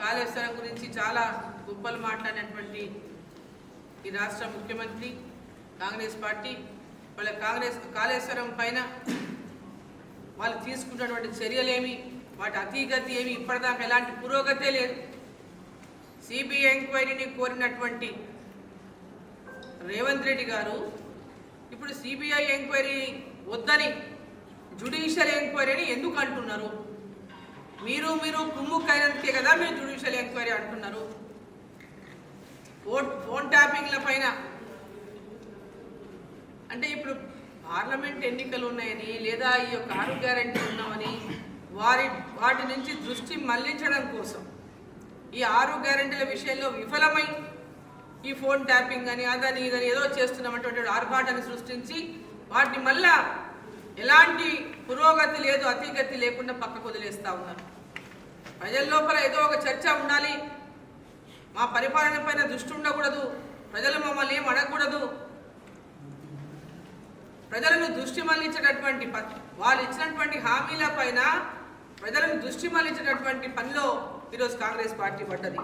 కాళేశ్వరం గురించి చాలా గొప్పలు మాట్లాడినటువంటి ఈ రాష్ట్ర ముఖ్యమంత్రి కాంగ్రెస్ పార్టీ వాళ్ళ కాంగ్రెస్ కాళేశ్వరం పైన వాళ్ళు తీసుకున్నటువంటి చర్యలేమి వాటి అతీగతి ఏమి ఇప్పటిదాకా ఎలాంటి పురోగతే లేదు. సిబిఐ ఎంక్వైరీని కోరినటువంటి రేవంత్ రెడ్డి గారు ఇప్పుడు సిబిఐ ఎంక్వైరీ వద్దని జ్యుడిషియల్ ఎంక్వైరీని ఎందుకు అంటున్నారు? మీరు మీరు కుమ్ముక్కైనందుకే కదా మీరు జ్యుడిషియల్ ఎంక్వైరీ అంటున్నారు. ఫోన్ ఫోన్ ట్యాపింగ్ల పైన. అంటే ఇప్పుడు పార్లమెంట్ ఎన్నికలు ఉన్నాయని లేదా ఈ యొక్క ఆరు గ్యారెంటీ ఉన్నామని వారి వాటి నుంచి దృష్టి మళ్ళించడం కోసం ఈ ఆరు గ్యారెంటీల విషయంలో విఫలమై ఈ ఫోన్ ట్యాపింగ్ అని అదని ఇదని ఏదో చేస్తున్నటువంటి ఆర్భాటాన్ని సృష్టించి వాటిని మళ్ళా ఎలాంటి పురోగతి లేదు అతిగతి లేకుండా పక్కకు వదిలేస్తూ ఉన్నారు. ప్రజల లోపల ఏదో ఒక చర్చ ఉండాలి. మా పరిపాలన పైన దృష్టి ఉండకూడదు. ప్రజలు మమ్మల్ని ఏం అడగకూడదు. ప్రజలను దృష్టి మళ్ళించేటటువంటి వాళ్ళు ఇచ్చినటువంటి హామీల పైన ప్రజలను దృష్టి మళ్ళించేటటువంటి పనిలో ఈరోజు కాంగ్రెస్ పార్టీ పడ్డది.